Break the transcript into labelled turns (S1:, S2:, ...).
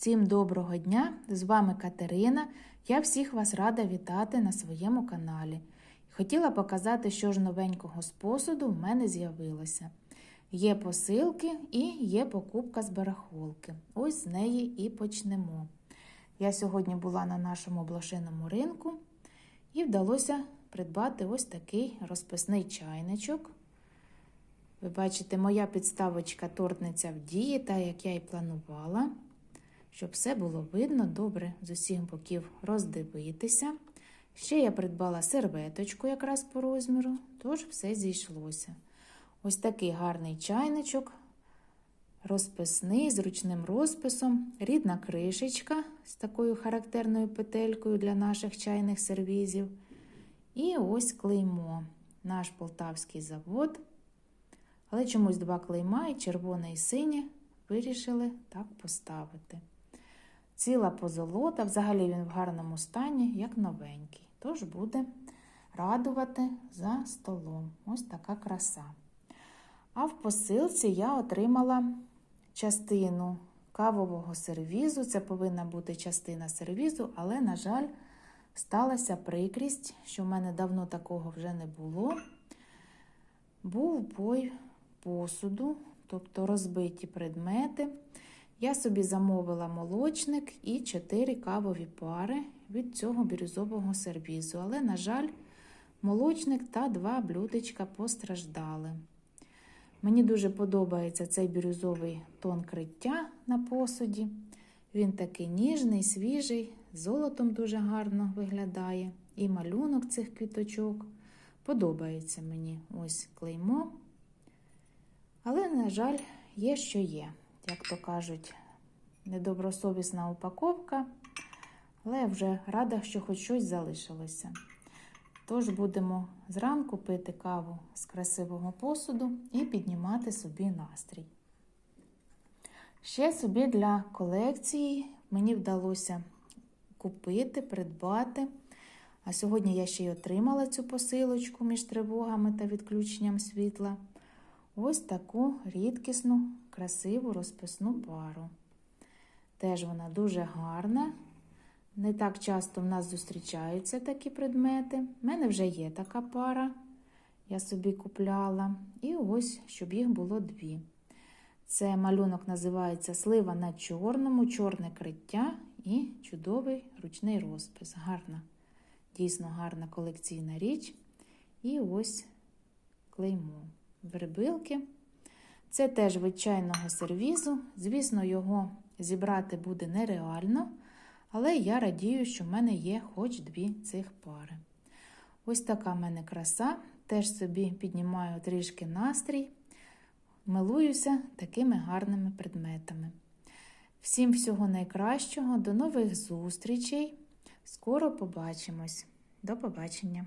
S1: Всім доброго дня! З вами Катерина. Я всіх вас рада вітати на своєму каналі. Хотіла показати, що ж новенького з посуду в мене з'явилося. Є посилки і є покупка з барахолки. Ось з неї і почнемо. Я сьогодні була на нашому блошиному ринку і вдалося придбати ось такий розписний чайничок. Ви бачите, моя підставочка тортниця в дії, та як я і планувала, щоб все було видно, добре з усіх боків роздивитися. Ще я придбала серветочку якраз по розміру, тож все зійшлося. Ось такий гарний чайничок, розписний, з ручним розписом, рідна кришечка з такою характерною петелькою для наших чайних сервізів. І ось клеймо, наш полтавський завод. Але чомусь два клейма, і червоне і синє, вирішили так поставити. Ціла позолота, взагалі він в гарному стані, як новенький. Тож буде радувати за столом. Ось така краса. А в посилці я отримала частину кавового сервізу. Це повинна бути частина сервізу, але, на жаль, сталася прикрість, що в мене давно такого вже не було. Був бой посуду, тобто розбиті предмети. Я собі замовила молочник і 4 кавові пари від цього бірюзового сервізу. Але, на жаль, молочник та два блюдечка постраждали. Мені дуже подобається цей бірюзовий тон криття на посуді. Він такий ніжний, свіжий, золотом дуже гарно виглядає. І малюнок цих квіточок. Подобається мені ось клеймо. Але, на жаль, є, що є. Як то кажуть, недобросовісна упаковка, але я вже рада, що хоч щось залишилося. Тож будемо зранку пити каву з красивого посуду і піднімати собі настрій. Ще собі для колекції мені вдалося купити, придбати. А сьогодні я ще й отримала цю посилочку між тривогами та відключенням світла. Ось таку рідкісну, красиву розписну пару. Теж вона дуже гарна. Не так часто в нас зустрічаються такі предмети. У мене вже є така пара, я собі купляла. І ось, щоб їх було дві. Це малюнок називається Слива на чорному, чорне криття і чудовий ручний розпис. Гарна, дійсно гарна колекційна річ. І ось клеймо вербилки. Це теж від чайного сервізу. Звісно, його зібрати буде нереально, але я радію, що в мене є хоч дві цих пари. Ось така в мене краса. Теж собі піднімаю трішки настрій, милуюся такими гарними предметами. Всім всього найкращого, до нових зустрічей! Скоро побачимось. До побачення!